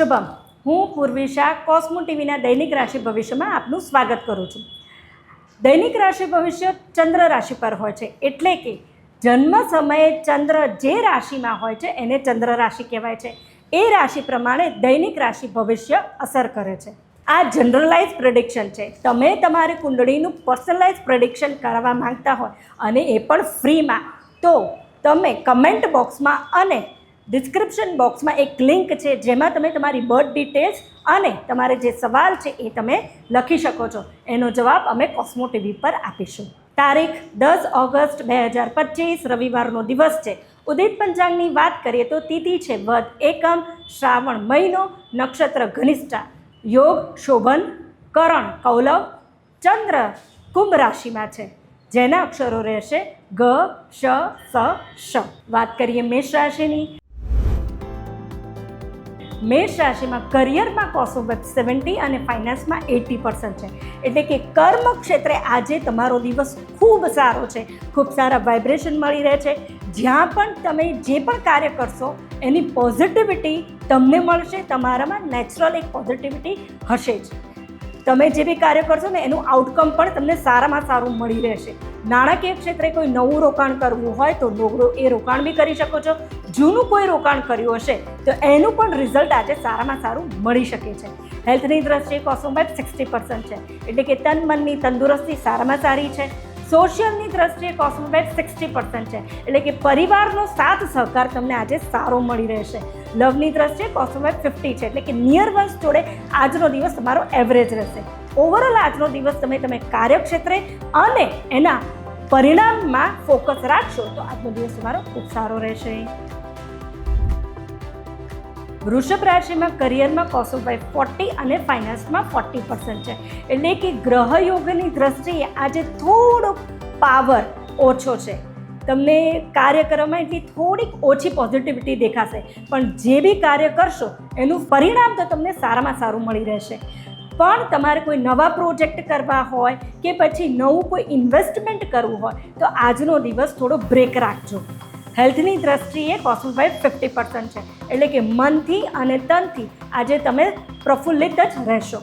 શુભમ. હું પૂર્વિશા કોસ્મો ટીવીના દૈનિક રાશિ ભવિષ્યમાં આપનું સ્વાગત કરું છું. દૈનિક રાશિ ભવિષ્ય ચંદ્ર રાશિ પર હોય છે. એટલે કે જન્મ સમયે ચંદ્ર જે રાશિમાં હોય છે, એને ચંદ્ર રાશિ કહેવાય છે. એ રાશિ પ્રમાણે દૈનિક રાશિ ભવિષ્ય અસર કરે છે. આ જનરલાઇઝ પ્રેડિક્શન છે. તમે તમારી કુંડળીનું પર્સનલાઇઝ પ્રેડિક્શન કરવા માંગતા હોય અને એ પણ ફ્રીમાં, તો તમે કમેન્ટ બોક્સમાં અને ડિસ્ક્રિપ્શન બોક્સમાં એક લિંક છે, જેમાં તમે તમારી બર્થ ડિટેલ્સ અને તમારે જે સવાલ છે એ તમે લખી શકો છો. એનો જવાબ અમે કોસ્મો ટીવી પર આપીશું. તારીખ દસ ઓગસ્ટ બે હજાર પચીસ, રવિવારનો દિવસ છે. ઉદિત પંચાંગની વાત કરીએ તો તિથિ છે વધ એકમ, શ્રાવણ મહિનો, નક્ષત્ર ઘનિષ્ઠા. યોગ, શોભન, કરણ, કૌલવ, ચંદ્ર, કુંભ રાશિમાં છે. જેના અક્ષરો રહેશે ગ, શ, સ, શ. વાત કરીએ મેષ રાશિની. મેષ રાશિમાં કરિયરમાં કોસોબત સેવન્ટી અને ફાઇનાન્સમાં એટી પર્સન્ટ છે. એટલે કે કર્મ ક્ષેત્રે આજે તમારો દિવસ ખૂબ સારો છે. ખૂબ સારા વાઇબ્રેશન મળી રહે છે. જ્યાં પણ તમે જે પણ કાર્ય કરશો, એની પોઝિટિવિટી તમને મળશે. તમારામાં નેચરલ એક પોઝિટિવિટી હશે જ. તમે જે બી કાર્ય કરશો ને, એનું આઉટકમ પણ તમને સારામાં સારું મળી રહેશે. નાણાકીય ક્ષેત્રે કોઈ નવું રોકાણ કરવું હોય તો નોકરો એ રોકાણ બી કરી શકો છો. જૂનું કોઈ રોકાણ કર્યું હશે, તો એનું પણ રિઝલ્ટ આજે સારામાં સારું મળી શકે છે. હેલ્થની દ્રષ્ટિએ કોસ્મોબાઇટ સિક્સટી પર્સન્ટ છે. એટલે કે તન મનની તંદુરસ્તી સારામાં સારી છે. સોશિયલની દ્રષ્ટિએ કોસ્મોબાઇટ સિક્સટી પર્સન્ટ છે. એટલે કે પરિવારનો સાથ સહકાર તમને આજે સારો મળી રહેશે. લવની દ્રષ્ટિએ કોસ્મોબાઇટ ફિફ્ટી છે. એટલે કે નિયર વન્સ જોડે આજનો દિવસ તમારો એવરેજ રહેશે. ઓવરઓલ આજનો દિવસ તમે તમે કાર્યક્ષેત્રે અને એના પરિણામમાં ફોકસ રાખશો તો આજનો દિવસ તમારો ખૂબ સારો રહેશે. વૃષભ રાશિમાં કરિયરમાં કોસોબાઈ ફોર્ટી અને ફાઇનાન્સમાં ફોર્ટી પર્સન્ટ છે. એટલે કે ગ્રહયોગની દ્રષ્ટિએ આજે થોડોક પાવર ઓછો છે. તમને કાર્ય કરવામાં એટલી થોડીક ઓછી પોઝિટિવિટી દેખાશે. પણ જે બી કાર્ય કરશો, એનું પરિણામ તો તમને સારામાં સારું મળી રહેશે. પણ તમારે કોઈ નવા પ્રોજેક્ટ કરવા હોય કે પછી નવું કોઈ ઇન્વેસ્ટમેન્ટ કરવું હોય, તો આજનો દિવસ થોડો બ્રેક રાખજો. હેલ્થની દ્રષ્ટિએ કોસ્મોબાઇટ ફિફ્ટી પર્સન્ટ છે. એટલે કે મનથી અને તનથી આજે તમે પ્રફુલ્લિત જ રહેશો.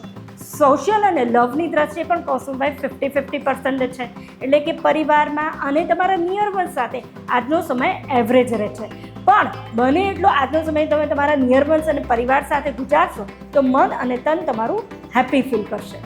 સોશિયલ અને લવની દ્રષ્ટિએ પણ કોસ્મોબાઇટ ફિફ્ટી ફિફ્ટી પર્સન્ટ છે. એટલે કે પરિવારમાં અને તમારા નિયર વન સાથે આજનો સમય એવરેજ રહે છે. પણ બને એટલો આજનો સમય તમે તમારા નિયર વન્સ અને પરિવાર સાથે ગુજારશો, તો મન અને તન તમારું હેપી ફીલ કરશે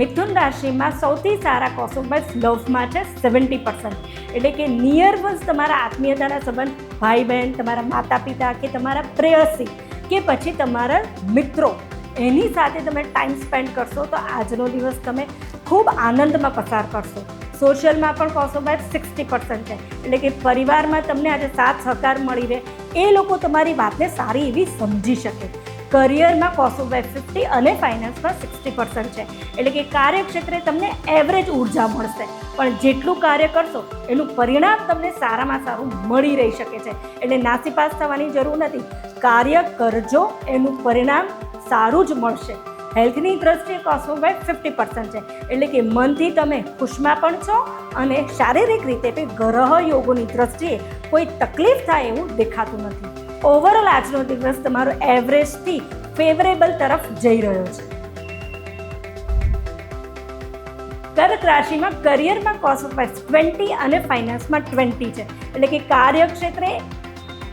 મિથુન રાશિમાં સૌથી સારા કોસોબાઇટ્સ લવમાં છે સેવન્ટી પર્સન્ટ એટલે કે નિયર વન્સ તમારા આત્મીયતાના સંબંધ ભાઈ બહેન તમારા માતા પિતા કે તમારા પ્રેયસી કે પછી તમારા મિત્રો, એની સાથે તમે ટાઈમ સ્પેન્ડ કરશો તો આજનો દિવસ તમે ખૂબ આનંદમાં પસાર કરશો. સોશિયલમાં પણ કોસોબાઇટ સિક્સટી પર્સન્ટ છે. એટલે કે પરિવારમાં તમને આજે સાથ સહકાર મળી રહે. એ લોકો તમારી વાતને સારી એવી સમજી શકે. કરિયરમાં કોસોબાઇટ ફિફ્ટી અને ફાઇનાન્સમાં સિક્સટી પર્સન્ટ છે. એટલે કે કાર્યક્ષેત્રે તમને એવરેજ ઊર્જા મળશે. પણ જેટલું કાર્ય કરશો, એનું પરિણામ તમને સારામાં સારું મળી રહી શકે છે. એટલે નાસીપાસ થવાની જરૂર નથી. કાર્ય કરજો, એનું પરિણામ સારું જ મળશે. હેલ્થની દ્રષ્ટિએ કોસ્મોબાઇટ ફિફ્ટી પર્સન્ટ છે. એટલે કે મનથી તમે ખુશમાં પણ છો અને શારીરિક રીતે કે ગ્રહ યોગોની દ્રષ્ટિએ કોઈ તકલીફ થાય એવું દેખાતું નથી. ઓવરઓલ આજનો દિવસ તમારો એવરેજથી ફેવરેબલ તરફ જઈ રહ્યો છે. કર્ક રાશિમાં કરિયરમાં કોસ્મોબાઇટ ટ્વેન્ટી અને ફાઇનાન્સમાં ટ્વેન્ટી છે. એટલે કે કાર્યક્ષેત્રે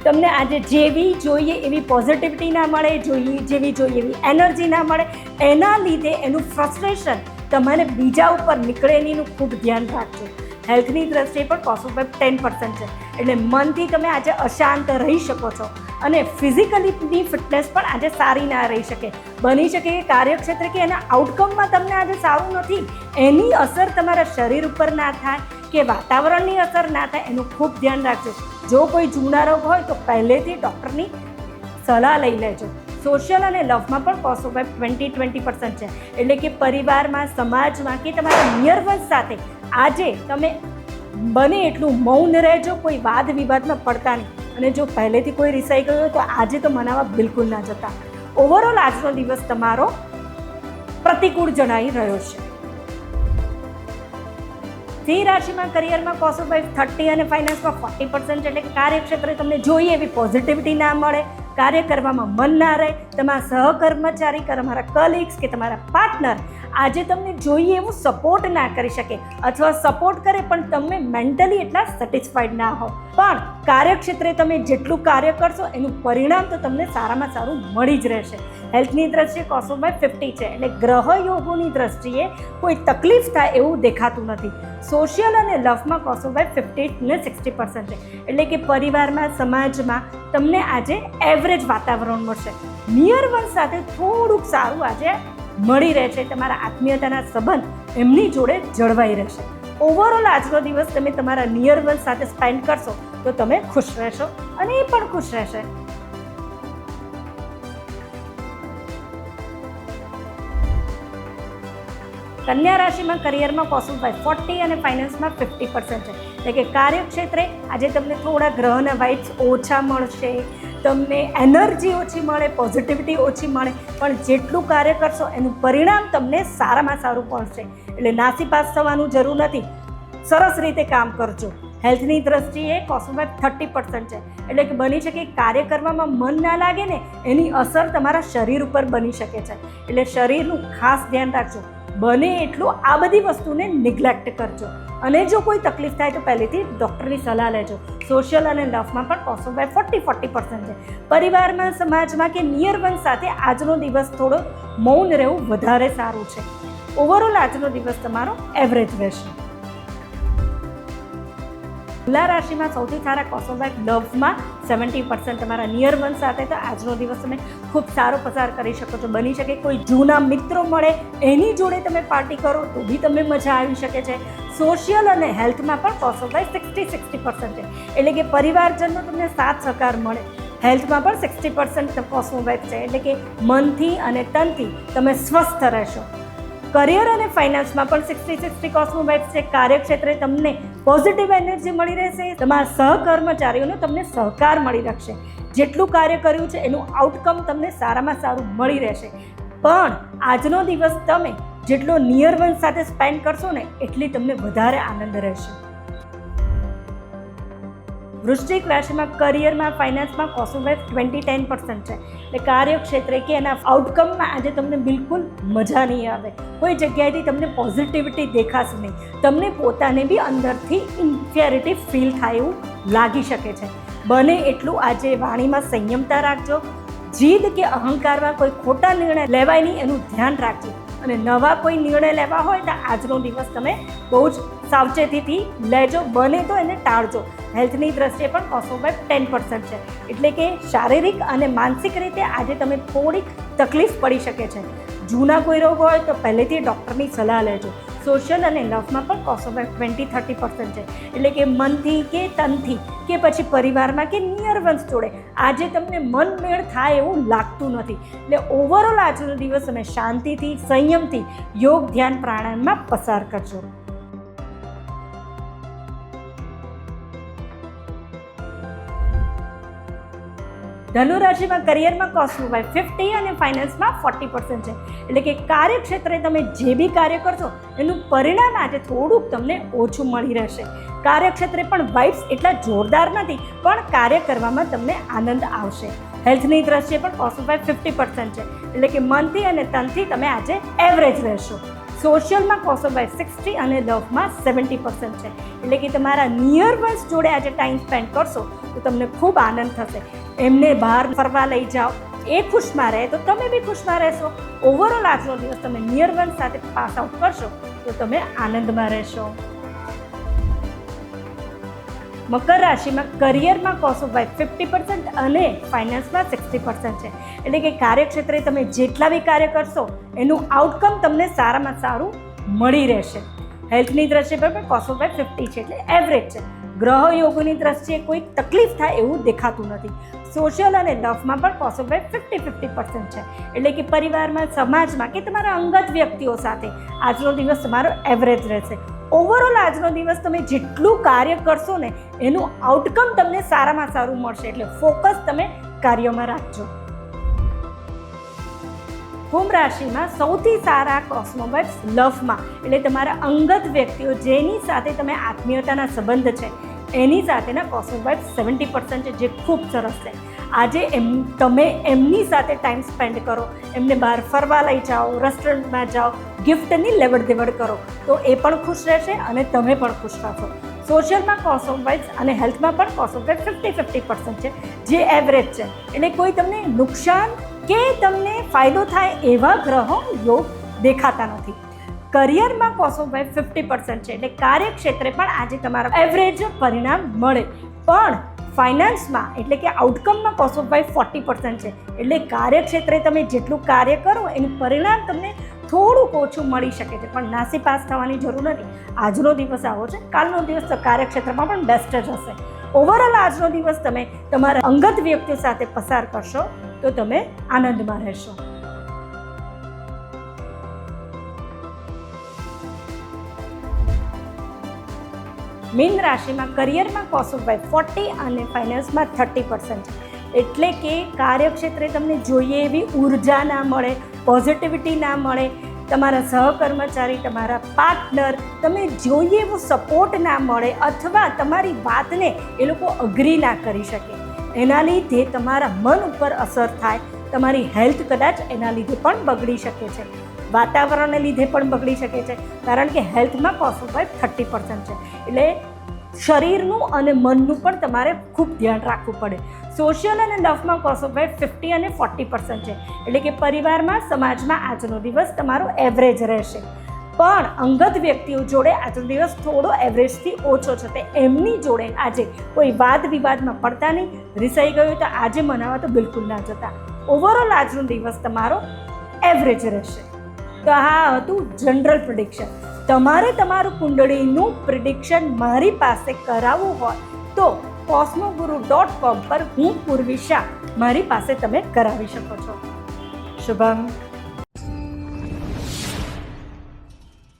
તમને આજે જેવી જોઈએ એવી પોઝિટિવિટી ના મળે, જોઈએ જેવી જોઈએ એવી એનર્જી ના મળે, એના લીધે એનું ફ્રસ્ટ્રેશન તમારે બીજા ઉપર નીકળે એનું ખૂબ ધ્યાન રાખજો. હેલ્થની દ્રષ્ટિએ પણ કોસોબાઇટ ટેન પર્સન્ટ છે. એટલે મનથી તમે આજે અશાંત રહી શકો છો. અને ફિઝિકલીની ફિટનેસ પણ આજે સારી ના રહી શકે. બની શકે કે કાર્યક્ષેત્ર કે એના આઉટકમમાં તમને આજે સારું નથી, એની અસર તમારા શરીર ઉપર ના થાય કે વાતાવરણની અસર ના થાય, એનું ખૂબ ધ્યાન રાખજો. જો કોઈ જૂના રોગ હોય તો પહેલેથી ડૉક્ટરની સલાહ લઈ લેજો. સોશિયલ અને લવમાં પણ કોસોબાઇટ ટ્વેન્ટી ટ્વેન્ટી પર્સન્ટ છે. એટલે કે પરિવારમાં, સમાજમાં કે તમારા નિયર વન સાથે આજે તમે બને એટલું મૌન રહેજો, કોઈ વાદ વિવાદમાં પડતા નહીં. અને જો પહેલેથી કોઈ રિસાઈ ગયો હોય તો આજે તો મનાવવા બિલકુલ ના જતા. ઓવરઓલ આજનો દિવસ તમારો પ્રતિકૂળ જણાઈ રહ્યો છે. સિંહ રાશિમાં કરિયરમાં કોસોબાઈ થર્ટી અને ફાઇનાન્સમાં ફોર્ટી પર્સન્ટ એટલે કે કાર્યક્ષેત્રે તમને જોઈએ એવી પોઝિટિવિટી ના મળે, કાર્ય કરવામાં મન ના રહે, તમારા સહકર્મચારી તમારા કલીગ્સ કે તમારા પાર્ટનર આજે તમને જોઈએ એવું સપોર્ટ ના કરી શકે અથવા સપોર્ટ કરે પણ તમે મેન્ટલી એટલા સેટિસ્ફાઈડ ના હો પણ કાર્યક્ષેત્રે તમે જેટલું કાર્ય કરશો, એનું પરિણામ તો તમને સારામાં સારું મળી જ રહેશે. હેલ્થની દ્રષ્ટિએ કોસોબાઈ ફિફ્ટી છે, એટલે ગ્રહ યોગોની દ્રષ્ટિએ કોઈ તકલીફ થાય એવું દેખાતું નથી. સોશિયલ અને લવમાં કોસોબાઈ ફિફ્ટી ને સિક્સટી પર્સન્ટ છે. એટલે કે પરિવારમાં, સમાજમાં તમને આજે એવરેજ વાતાવરણ મળશે. નિયર વન સાથે થોડુંક સારું આજે મળી રહે છે, તમારા આત્મીયતાના સંબંધ એમની જોડે જળવાઈ રહેશે. ઓવરઓલ આજનો દિવસ તમે તમારા નિયર વન સાથે સ્પેન્ડ કરશો તો તમે ખુશ રહેશો અને એ પણ ખુશ રહેશે. કન્યા રાશિમાં કરિયરમાં પોસિબલ ફોર્ટી અને ફાઇનાન્સમાં ફિફ્ટી પર્સન્ટ છે. એટલે કે કાર્યક્ષેત્રે આજે તમને થોડા ગ્રહના વાઇબ્સ ઓછા મળશે. તમને એનર્જી ઓછી મળે પોઝિટિવિટી ઓછી મળે. પણ જેટલું કાર્ય કરશો, એનું પરિણામ તમને સારામાં સારું પડશે એટલે નાસીપાસ થવાનું જરૂર નથી. સરસ રીતે કામ કરજો. હેલ્થની દ્રષ્ટિએ કોસ્મોબાઈટ થર્ટી પર્સન્ટ છે. એટલે કે બની શકે કાર્ય કરવામાં મન ના લાગે ને, એની અસર તમારા શરીર ઉપર બની શકે છે. એટલે શરીરનું ખાસ ધ્યાન રાખજો. બને એટલું આ બધી વસ્તુને નિગ્લેક્ટ કરજો. અને જો કોઈ તકલીફ થાય તો પહેલેથી ડૉક્ટરની સલાહ લેજો. સોશિયલ અને લવમાં પણ કોસ્મોબાઈટ ફોર્ટી ફોર્ટી પર્સન્ટ છે. પરિવારમાં, સમાજમાં કે નિયર વન સાથે આજનો દિવસ થોડો મૌન રહેવું વધારે સારું છે. ઓવરઓલ આજનો દિવસ તમારો એવરેજ રહેશે. તુલા રાશિમાં સૌથી સારા કોસોબેક લવમાં સેવન્ટી પર્સન્ટ તમારા નિયર વન સાથે તો આજનો દિવસ તમે ખૂબ સારો પસાર કરી શકો છો. બની શકે કોઈ જૂના મિત્રો મળે, એની જોડે તમે પાર્ટી કરો, તો બી તમને મજા આવી શકે છે. સોશિયલ અને હેલ્થમાં પણ કોસોબેક સિક્સટી સિક્સટી પર્સન્ટ છે. એટલે કે પરિવારજનનો તમને સાથ સહકાર મળે. હેલ્થમાં પણ સિક્સટી પર્સન્ટ કોસ્મોબેક છે. એટલે કે મનથી અને તનથી તમે સ્વસ્થ રહેશો. કરિયર અને ફાઇનાન્સમાં પણ સિક્સટી સિક્સટી કોસ્મોબાઇટ્સ છે કાર્યક્ષેત્રે તમને પોઝિટિવ એનર્જી મળી રહેશે, તમારા સહકર્મચારીઓનો તમને સહકાર મળી રહેશે જેટલું કાર્ય કર્યું છે, એનું આઉટકમ તમને સારામાં સારું મળી રહેશે. પણ આજનો દિવસ તમે જેટલો નિયર વન સાથે સ્પેન્ડ કરશો ને, એટલી તમને વધારે આનંદ રહેશે. વૃશ્ચિક રાશિમાં કરિયરમાં ફાઇનાન્સમાં કોસ્મોબાઇટ ટ્વેન્ટી ટેન પર્સન્ટ છે. એટલે કાર્યક્ષેત્રે કે એના આઉટકમમાં આજે તમને બિલકુલ મજા નહીં આવે. કોઈ જગ્યાએથી તમને પોઝિટિવિટી દેખાશે નહીં. તમને પોતાને બી અંદરથી ઇન્ફિયરિટી ફીલ થાય એવું લાગી શકે છે. બને એટલું આજે વાણીમાં સંયમતા રાખજો. જીદ કે અહંકારમાં કોઈ ખોટા નિર્ણય લેવાય નહીં, એનું ધ્યાન રાખજો. અને નવા કોઈ નિર્ણય લેવા હોય તો આજનો દિવસ તમે બહુ જ સાવચેતીથી લેજો, બને તો એને ટાળજો. હેલ્થની દ્રષ્ટિએ પણ કોસ્મોબાઈટ ટેન પર્સન્ટ છે. એટલે કે શારીરિક અને માનસિક રીતે આજે તમે થોડીક તકલીફ પડી શકે છે. જૂના કોઈ રોગ હોય તો પહેલેથી ડૉક્ટરની સલાહ લેજો. સોશિયલ અને લવમાં પણ કોસ્મોબાઈટ ટ્વેન્ટી થર્ટી પર્સન્ટ છે. એટલે કે મનથી કે તનથી કે પછી પરિવારમાં કે નિયર વંશ જોડે. આજે તમને મનમેળ થાય એવું લાગતું નથી. એટલે ઓવરઓલ આજનો દિવસ તમે શાંતિથી, સંયમથી યોગ, ધ્યાન, પ્રાણાયામમાં પસાર કરજો. ધનુ કરિયરમાં કોસ્મોબાઈ ફિફ્ટી અને ફાઇનાન્સમાં ફોર્ટી પર્સન્ટ છે. એટલે કે કાર્યક્ષેત્રે તમે જે બી કાર્ય કરશો, એનું પરિણામ આજે થોડુંક તમને ઓછું મળી રહેશે. કાર્યક્ષેત્રે પણ વાઇબ્સ એટલા જોરદાર નથી, પણ કાર્ય કરવામાં તમને આનંદ આવશે. હેલ્થની દ્રષ્ટિએ પણ કોસ્મોબાઈ ફિફ્ટી પર્સન્ટ છે. એટલે કે મનથી અને તનથી તમે આજે એવરેજ રહેશો. સોશિયલમાં કોસોબાઈ સિક્સટી અને લવમાં સેવન્ટી પર્સન્ટ છે. એટલે કે તમારા નિયર વન્સ જોડે આજે ટાઈમ સ્પેન્ડ કરશો, તો તમને ખૂબ આનંદ થશે. એમને બહાર ફરવા લઈ જાઓ. એ ખુશમાં રહે તો તમે બી ખુશમાં રહેશો. ઓવરઓલ આજનો દિવસ તમે નિયર વન સાથે પાસ આઉટ કરશો તો તમે આનંદમાં રહેશો. મકર રાશિમાં કરિયરમાં કોસોબાઈ ફિફ્ટી પર્સન્ટ અને ફાઇનાન્સમાં સિક્સટી પર્સન્ટ છે. એટલે કે કાર્યક્ષેત્રે તમે જેટલા બી કાર્ય કરશો, એનું આઉટકમ તમને સારામાં સારું મળી રહેશે. હેલ્થની દ્રષ્ટિએ પણ કોસોબાઈ ફિફ્ટી છે એટલે એવરેજ છે. ગ્રહ યોગની દ્રષ્ટિએ કોઈ તકલીફ થાય એવું દેખાતું નથી. સોશિયલ અને લફમાં પણ પોસિબલ ફિફ્ટી ફિફ્ટી પર્સન્ટ છે. એટલે કે પરિવારમાં, સમાજમાં કે તમારા અંગત વ્યક્તિઓ સાથે આજનો દિવસ તમારો એવરેજ રહેશે. ઓવરઓલ આજનો દિવસ તમે જેટલું કાર્ય કરશો ને, એનું આઉટકમ તમને સારામાં સારું મળશે. એટલે ફોકસ તમે કાર્યોમાં રાખજો. કુંભ રાશિમાં સૌથી સારા કોસ્મોબાઇટ્સ લવમાં એટલે તમારા અંગત વ્યક્તિઓ જેની સાથે તમે આત્મીયતાના સંબંધ છે એની સાથેના કોસ્મોબાઇટ્સ સેવન્ટી પર્સન્ટ છે, જે ખૂબ સરસ છે. આજે એમ, તમે એમની સાથે ટાઈમ સ્પેન્ડ કરો, એમને બહાર ફરવા લઈ જાઓ રેસ્ટોરન્ટમાં જાઓ ગિફ્ટની લેવડ દેવડ કરો, તો એ પણ ખુશ રહેશે અને તમે પણ ખુશ રહેશો સોશિયલમાં કોસ્મોબાઇટ્સ અને હેલ્થમાં પણ કોસ્મોબાઇટ ફિફ્ટી ફિફ્ટી પર્સન્ટ છે, જે એવરેજ છે. એટલે કોઈ તમને નુકસાન કે તમને ફાયદો થાય એવા ગ્રહો યોગ દેખાતા નથી. કરિયરમાં કોસ્મોબાઇટ ફિફ્ટી પર્સન્ટ છે એટલે કાર્યક્ષેત્રે પણ આજે તમારા એવરેજ પરિણામ મળે. પણ ફાઇનાન્સમાં એટલે કે આઉટકમમાં કોસ્મોબાઇટ ફોર્ટી પર્સન્ટ છે. એટલે કાર્યક્ષેત્રે તમે જેટલું કાર્ય કરો, એનું પરિણામ તમને થોડુંક ઓછું મળી શકે છે. પણ નાસી પાસ થવાની જરૂર નથી. આજનો દિવસ આવો છે. કાલનો દિવસ તો કાર્યક્ષેત્રમાં પણ બેસ્ટ જ હશે. ઓવરઓલ આજનો દિવસ તમે તમારા અંગત વ્યક્તિઓ સાથે પસાર કરશો, તો તમે આનંદમાં રહેશો. મીન રાશિમાં કરિયરમાં કોસ ઓફ બાય ફોર્ટી અને ફાઇનાન્સમાં થર્ટી પર્સન્ટ એટલે કે કાર્યક્ષેત્રે તમને જોઈએ એવી ઊર્જા ના મળે પોઝિટિવિટી ના મળે, તમારા સહકર્મચારી, તમારા પાર્ટનર તમે જોઈએ એવો સપોર્ટ ના મળે અથવા તમારી વાતને એ લોકો અગ્રી ના કરી શકે. એના લીધે તમારા મન ઉપર અસર થાય, તમારી હેલ્થ કદાચ એના લીધે પણ બગડી શકે છે. વાતાવરણને લીધે પણ બગડી શકે છે. કારણ કે હેલ્થમાં કોસ્મોબાઇટ થર્ટી પર્સન્ટ છે. એટલે શરીરનું અને મનનું પણ તમારે ખૂબ ધ્યાન રાખવું પડે. સોશિયલ અને લવમાં કોસ્મોબાઇટ ફિફ્ટી અને ફોર્ટી પર્સન્ટ છે. એટલે કે પરિવારમાં, સમાજમાં આજનો દિવસ તમારો એવરેજ રહેશે. પણ અંગત વ્યક્તિઓ જોડે આજનો દિવસ થોડો એવરેજથી ઓછો છે. તે એમની જોડે આજે કોઈ વાદ વિવાદમાં પડતા નહીં. રિસાઈ ગયું તો આજે મનાવવા તો બિલકુલ ના જતા. ઓવરઓલ આજનો દિવસ તમારો એવરેજ રહેશે. તો આ હતું જનરલ પ્રિડિક્શન તમારે તમારું કુંડળીનું પ્રિડિક્શન મારી પાસે કરાવવું હોય તો કોસ્મોગુરુ ડોટ કોમ પર હું પૂર્વિશા મારી પાસે તમે કરાવી શકો છો. શુભમ.